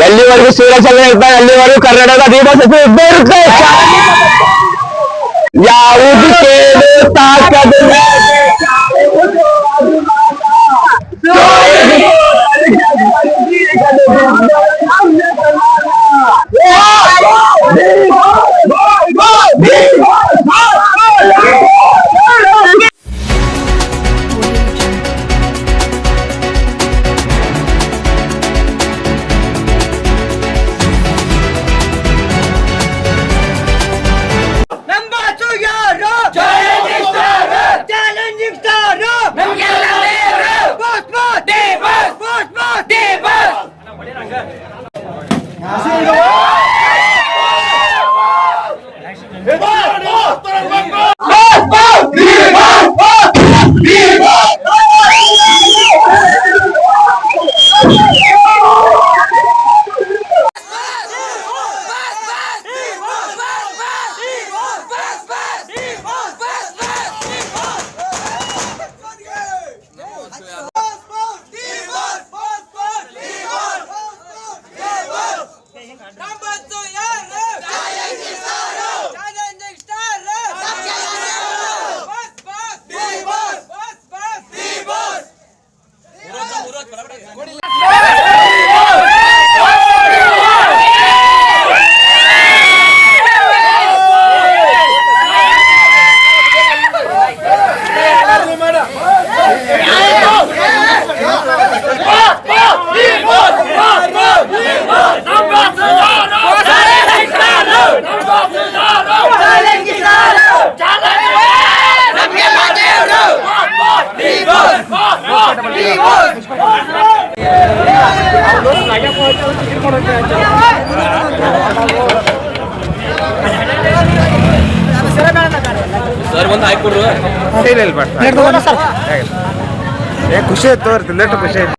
ಎಲ್ಲಿವರೆಗೂ ಸೂರ್ಯಚಂದ್ರ ಇರ್ತಾರೆ ಅಲ್ಲಿವರೆಗೂ ಕರ್ನಾಟಕದ ದೀಪಶಕ್ತಿ ಇದ್ದೇ ಇರುತ್ತೆ ಯಾವುದಕ್ಕೆ ತಾಕದ ಸರ್ ಒಂದು ಹಾಕಿ ಕೊಡ್ರು ಇಲ್ಲ ಇಲ್ಲ ಬರ್ತಾರೆ ಖುಷಿ ಆಯ್ತು ಖುಷಿ ಆಯ್ತು.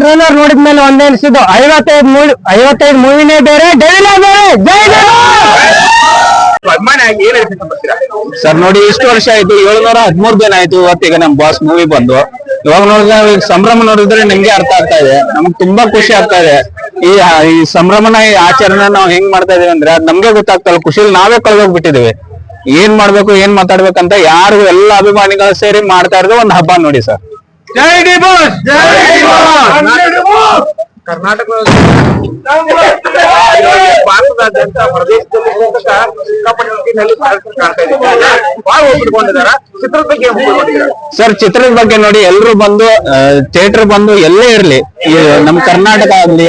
ಟ್ರೈಲರ್ ನೋಡಿದ ಮೇಲೆ ಒಂದೇ ಅನಿಸಿದ್ದು ಐವತ್ತೈದು ಮೂವಿ ಐವತ್ತೈದು ಮೂವಿನೇ ಬೇರೆ ಡೆವಿಲೇ ಬೇರೆ ಜೈ ಸರ್ ನೋಡಿ ಇಷ್ಟು ವರ್ಷ ಆಯ್ತು ಏಳ್ನೂರ ಹದಿಮೂರು ದಿನ ಆಯ್ತು ಇವತ್ತಿಗೆ ನಮ್ ಬಾಸ್ ಮೂವಿ ಬಂದು. ಇವಾಗ ನೋಡಿದ್ರೆ ಈಗ ಸಂಭ್ರಮ ನೋಡಿದ್ರೆ ನಿಮ್ಗೆ ಅರ್ಥ ಆಗ್ತಾ ಇದೆ. ನಮ್ಗೆ ತುಂಬಾ ಖುಷಿ ಆಗ್ತಾ ಇದೆ. ಈ ಈ ಸಂಭ್ರಮನ ಈ ಆಚರಣೆ ನಾವು ಹೆಂಗ್ ಮಾಡ್ತಾ ಇದೀವಿ ಅಂದ್ರೆ ಅದ್ ನಮ್ಗೆ ಗೊತ್ತಾಗ್ತಲ್ಲ ಖುಷಿಲಿ ನಾವೇ ಕಳ್ದೋಗ್ಬಿಟ್ಟಿದೀವಿ. ಏನ್ ಮಾಡ್ಬೇಕು ಏನ್ ಮಾತಾಡ್ಬೇಕಂತ ಯಾರು ಎಲ್ಲ ಅಭಿಮಾನಿಗಳು ಸೇರಿ ಮಾಡ್ತಾ ಇರೋದು ಒಂದ್ ಹಬ್ಬ ನೋಡಿ ಸರ್. ಜೈ ಡಿ ಬಾಸ್ ಜೈ ಕರ್ನಾಟಕ ಭಾರತದಾದ್ಯಂತ ಪ್ರದೇಶದಲ್ಲಿ ಸಿಕ್ಕಾಪಟ್ಟಿನಲ್ಲಿ ಕಾಣ್ತಾ ಬಹಳ ಒಪ್ಪಿಕೊಂಡಿದ್ದಾರೆ ಚಿತ್ರದ ಬಗ್ಗೆ? ಸರ್ ಚಿತ್ರದ ಬಗ್ಗೆ ನೋಡಿ ಎಲ್ರು ಬಂದು ಥಿಯೇಟರ್ ಬಂದು ಎಲ್ಲೇ ಇರ್ಲಿ. ನಮ್ ಕರ್ನಾಟಕ ಆಗ್ಲಿ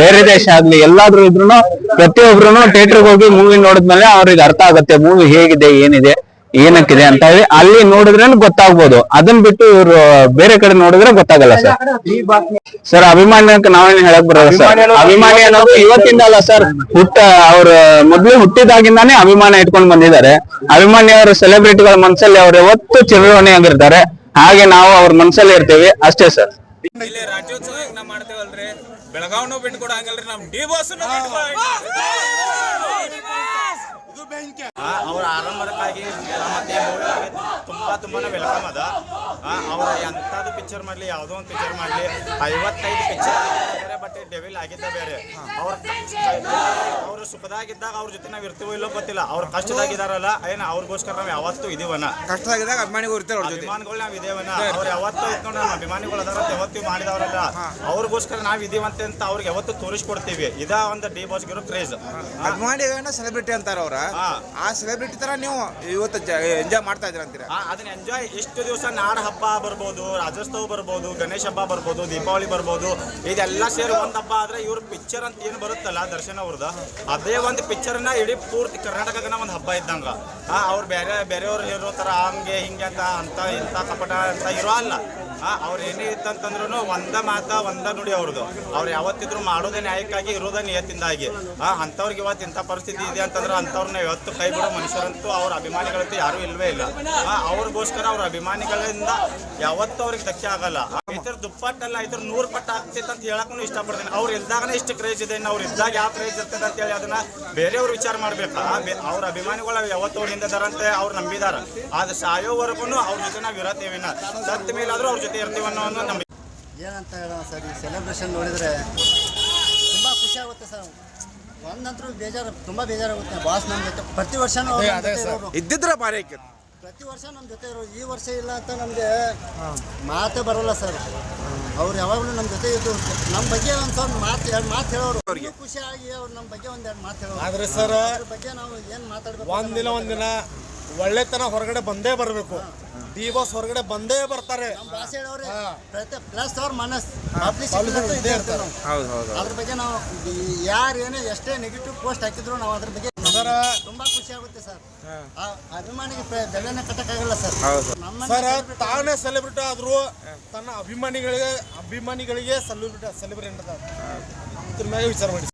ಬೇರೆ ದೇಶ ಆಗ್ಲಿ ಎಲ್ಲಾದ್ರೂ ಇದ್ರು ಪ್ರತಿಯೊಬ್ರು ಥಿಯೇಟರ್ಗೆ ಹೋಗಿ ಮೂವಿ ನೋಡಿದ್ಮೇಲೆ ಅವ್ರಿಗೆ ಅರ್ಥ ಆಗುತ್ತೆ ಮೂವಿ ಹೇಗಿದೆ ಏನಿದೆ. ಏನಕ್ಕಿದೆ ಅಂತ ಹೇಳಿ ಅಲ್ಲಿ ನೋಡಿದ್ರೆ ಗೊತ್ತಾಗ್ಬೋದು. ಅದನ್ ಬಿಟ್ಟು ಇವ್ರು ಬೇರೆ ಕಡೆ ನೋಡಿದ್ರೆ ಗೊತ್ತಾಗಲ್ಲ ಸರ್. ಸರ್ ಅಭಿಮಾನಕ್ಕೆ ನಾವೇನ್ ಹೇಳಕ್ ಬರೋದು ಸರ್. ಅಭಿಮಾನಿ ಅನ್ನೋದು ಇವತ್ತಿಂದ ಅಲ್ಲ ಸರ್. ಹುಟ್ಟ ಅವ್ರ ಮೊದ್ಲು ಹುಟ್ಟಿದಾಗಿಂದಾನೆ ಅಭಿಮಾನ ಇಟ್ಕೊಂಡ್ ಬಂದಿದ್ದಾರೆ. ಅಭಿಮಾನಿ ಅವರ ಸೆಲೆಬ್ರಿಟಿಗಳ ಮನಸ್ಸಲ್ಲಿ ಅವ್ರ ಯಾವತ್ತು ಚಿರಋಣಿಯಾಗಿರ್ತಾರೆ ಹಾಗೆ ನಾವು ಅವ್ರ ಮನಸ್ಸಲ್ಲಿ ಇರ್ತೇವೆ. ಅಷ್ಟೇ ಸರ್. ಇಲ್ಲಿ ರಾಜ್ಯೋತ್ಸವ ಮಾಡ್ತೇವಲ್ರಿ. ಬೆಳಗಾವ್ನು ಬಿಟ್ಟು ಕೊಡಂಗಲ್ರಿ ನಮ್ ಡಿ ಬಾಸ್ ಅವ್ರ ಆರಂಭಕ್ಕಾಗಿ ಮತ್ತೆ ತುಂಬಾ ತುಂಬಾನೇ ವೆಲ್ಕಮ್ ಅದ. ಅವ್ರ ಎಂಥದ್ದು ಪಿಕ್ಚರ್ ಮಾಡ್ಲಿ, ಯಾವುದೋ ಒಂದು ಪಿಕ್ಚರ್ ಮಾಡ್ಲಿ, ಐವತ್ತೈದು ಪಿಕ್ಚರ್ ಬಟ್ ಡೆವಿಲ್ ಆಗಿದ್ದ ಬೇರೆ. ಅವ್ರ ಅವ್ರು ಸುಖದಾಗಿದ್ದಾಗ ಅವ್ರ ಜೊತೆ ನಾವ್ ಇರ್ತೀವೋ ಇಲ್ಲೋ ಗೊತ್ತಿಲ್ಲ. ಅವ್ರ ಕಷ್ಟದಾಗಿದಾರಲ್ಲ ಏನ ಅವ್ರಿಗೋಸ್ಕರ ನಾವ್ ಯಾವತ್ತೂ ಇದೀವನ? ಕಷ್ಟದಾಗಿದ್ದಾಗ ಅಭಿಮಾನಿಗಳು ಇರ್ತಾರೆ ಅವ್ರ ಜೊತೆ. ಅಭಿಮಾನಿಗಳು ನಾವ್ ಇದೇವನ? ಅವ್ರು ಯಾವತ್ತೂ ಇದ್ಕೊಂಡು ನಮ್ಮ ಅಭಿಮಾನಿಗಳು ಅದಾರ ಅಂತ ಯಾವತ್ತೂ ಮಾಡಿದವರಲ್ಲ. ಅವ್ರಿಗೋಸ್ಕರ ನಾವ್ ಇದೀವಂತೆ ಅಂತ ಅವ್ರಿಗೆ ಯಾವತ್ತೂ ತೋರಿಸ್ಕೊಡ್ತೀವಿ. ಇದ ಒಂದು ಡಿ ಬಾಸ್ಗಿರೋ ಕ್ರೇಜ್ ಅಭಿಮಾನಿಗಳನ್ನ ಸೆಲೆಬ್ರಿಟಿ ಅಂತಾರ ಅವ್ರ. ಆ ಸೆಲೆಬ್ರಿಟಿ ತರ ನೀವು ಇವತ್ತು ಎಂಜಾಯ್ ಮಾಡ್ತಾ ಇದ್ರ ಅಂತೀರಾ? ಅದನ್ನ ಎಂಜಾಯ್ ಇಷ್ಟು ದಿವಸ ನಾಡ ಹಬ್ಬ ಬರ್ಬೋದು ರಾಜೋತ್ಸವ ಬರ್ಬೋದು ಗಣೇಶ ಹಬ್ಬ ಬರ್ಬೋದು ದೀಪಾವಳಿ ಬರ್ಬೋದು ಇದೆಲ್ಲ ಸೇರಿ ಒಂದ್ ಹಬ್ಬ ಆದ್ರೆ ಇವ್ರ ಪಿಕ್ಚರ್ ಅಂತ ಏನು ಬರುತ್ತಲ್ಲ ದರ್ಶನ್ ಅವ್ರದ, ಅದೇ ಒಂದು ನ ಇಡೀ ಪೂರ್ತಿ ಕರ್ನಾಟಕನ ಒಂದು ಹಬ್ಬ ಇದ್ದಂಗ. ಅವ್ರು ಬೇರೆ ಬೇರೆಯವ್ರು ಇರೋ ತರ ಹಂಗೆ ಹಿಂಗೆ ಅಂತ ಅಂತ, ಇಂಥ ಕಪಟ ಅಂತ ಇರೋ ಅಲ್ಲ. ಅವ್ರು ಏನೇ ಇತ್ತಂತಂದ್ರೂ ಒಂದ ಮಾತ, ಒಂದ ನುಡಿ ಅವ್ರದ್ದು ಅವ್ರು ಯಾವತ್ತಿದ್ರು ಮಾಡೋದೇ ನ್ಯಾಯಕ್ಕಾಗಿ, ಇರೋದೇ ನಿಯತ್ತಿಂದಾಗಿ ಆ, ಅಂಥವ್ರಿಗೆ ಇವತ್ತು ಇಂಥ ಪರಿಸ್ಥಿತಿ ಇದೆ ಅಂತಂದ್ರೆ ಅಂಥವ್ರನ್ನ ಇವತ್ತು ಕೈ ಬಿಡೋ ಮನುಷ್ಯರಂತೂ ಅವ್ರ ಅಭಿಮಾನಿಗಳಂತೂ ಯಾರೂ ಇಲ್ವೇ ಇಲ್ಲ. ಅವ್ರಿಗೋಸ್ಕರ ಅವ್ರ ಅಭಿಮಾನಿಗಳಿಂದ ಯಾವತ್ತೂ ಅವ್ರಿಗೆ ಧಕ್ಕೆ ಆಗಲ್ಲ. ಇದ್ರ ದುಪ್ಪಟ್ಟಲ್ಲ ಇದ್ರ ನೂರು ಪಟ್ಟ ಆಗ್ತೈತೆ ಅಂತ ಹೇಳಕ್ಕೂ ಇಷ್ಟಪಡ್ತೀನಿ. ಅವ್ರು ಇದ್ದಾಗನೇ ಇಷ್ಟು ಕ್ರೇಜ್ ಇದೆ. ಅವ್ರು ಇದ್ದಾಗ ಯಾವ ಕ್ರೇಜ್ ಇರ್ತದೆ ಅಂತ ಹೇಳಿ ಅದನ್ನ ಬೇರೆಯವ್ರು ವಿಚಾರ ಮಾಡ್ಬೇಕಾ? ಅವ್ರ ಅಭಿಮಾನಿಗಳು ಯಾವತ್ತೂ ಹಿಂದಿದಾರಂತೆ ಅವ್ರು ನಂಬಿದಾರ. ಆದ್ರೆ ಸಾಯೋವರೆಗೂ ಅವ್ರ ಜೊತೆ ನಾವು ಇರತ್ತೇವಿನ ಸತ್ತ ಮೇಲಾದ್ರೂ ಅವ್ರ ಜೊತೆ ಇರ್ತೀವಿ ಅನ್ನೋ ಒಂದು ನಂಬಿಕೆ. ಏನಂತ ಹೇಳೋಣ ಸರ್ ಈ ಸೆಲೆಬ್ರೇಷನ್ ನೋಡಿದರೆ ತುಂಬ ಖುಷಿ ಆಗುತ್ತೆ ಸರ್. ಒಂದಂತರೂ ಬೇಜಾರು ತುಂಬಾ ಬೇಜಾರಾಗುತ್ತೆ. ಬಾಸ್ ನಮ್ಮ ಜೊತೆ ಪ್ರತಿ ವರ್ಷ. ಇದ್ದಿದ್ರೆ ಭಾರಿ ಪ್ರತಿ ವರ್ಷ ನಮ್ಮ ಜೊತೆ ಇರೋರು ಈ ವರ್ಷ ಇಲ್ಲ ಅಂತ ನಮಗೆ ಮಾತೇ ಬರೋಲ್ಲ ಸರ್. ಅವ್ರು ಯಾವಾಗಲೂ ನಮ್ಮ ಜೊತೆ ಇದ್ದು ನಮ್ಮ ಬಗ್ಗೆ ಒಂದು ಸ್ವಲ್ಪ ಮಾತು ಎರಡು ಮಾತು ಹೇಳೋರು. ಅವ್ರಿಗೆ. ಖುಷಿಯಾಗಿ ಅವ್ರು ನಮ್ಮ ಬಗ್ಗೆ ಒಂದೆರಡು ಮಾತು ಹೇಳೋರು. ಆದ್ರೆ ಸರ್ ಅದ್ರ ಬಗ್ಗೆ ನಾವು ಏನು ಮಾತಾಡ್ಬೇಕು ಒಂದಿನ ಒಂದಿನ ಒಳ್ಳೆತನ ಹೊರಗಡೆ ಬಂದೇ ಬರಬೇಕು. ಡಿ ಬಾಸ್ ಹೊರಗಡೆ ಬಂದೇ ಬರ್ತಾರೆ. ನಮ್ಮ ಭಾಷೆ ಪ್ರತಿ ಪ್ಲಸ್ ಅವ್ರ ಮನಸ್ ಇರ್ತೀವಿ ನಾವು. ಹೌದು ಹೌದು ಅದ್ರ ಬಗ್ಗೆ ನಾವು ಯಾರು ಏನೇ ಎಷ್ಟೇ ನೆಗೆಟಿವ್ ಪೋಸ್ಟ್ ಹಾಕಿದ್ರು ನಾವು ಅದ್ರ ಬಗ್ಗೆ ತುಂಬಾ ಖುಷಿ ಆಗುತ್ತೆ ಸರ್. ಆ ಅಭಿಮಾನಿಗೆ ಬೆಲೆನ ಕಟ್ಟಕ್ಕಾಗಲ್ಲ ಸರ್. ಸರ್ ತಾನೇ ಸೆಲೆಬ್ರಿಟಿ ಆದ್ರು ತನ್ನ ಅಭಿಮಾನಿಗಳಿಗೆ ಅಭಿಮಾನಿಗಳಿಗೆ ಸೆಲೆಬ್ರಿಟಿ ಸೆಲೆಬ್ರಿಟಿ ಅಂತ ಇದ್ರ ಮ್ಯಾಗ ವಿಚಾರ ಮಾಡಿ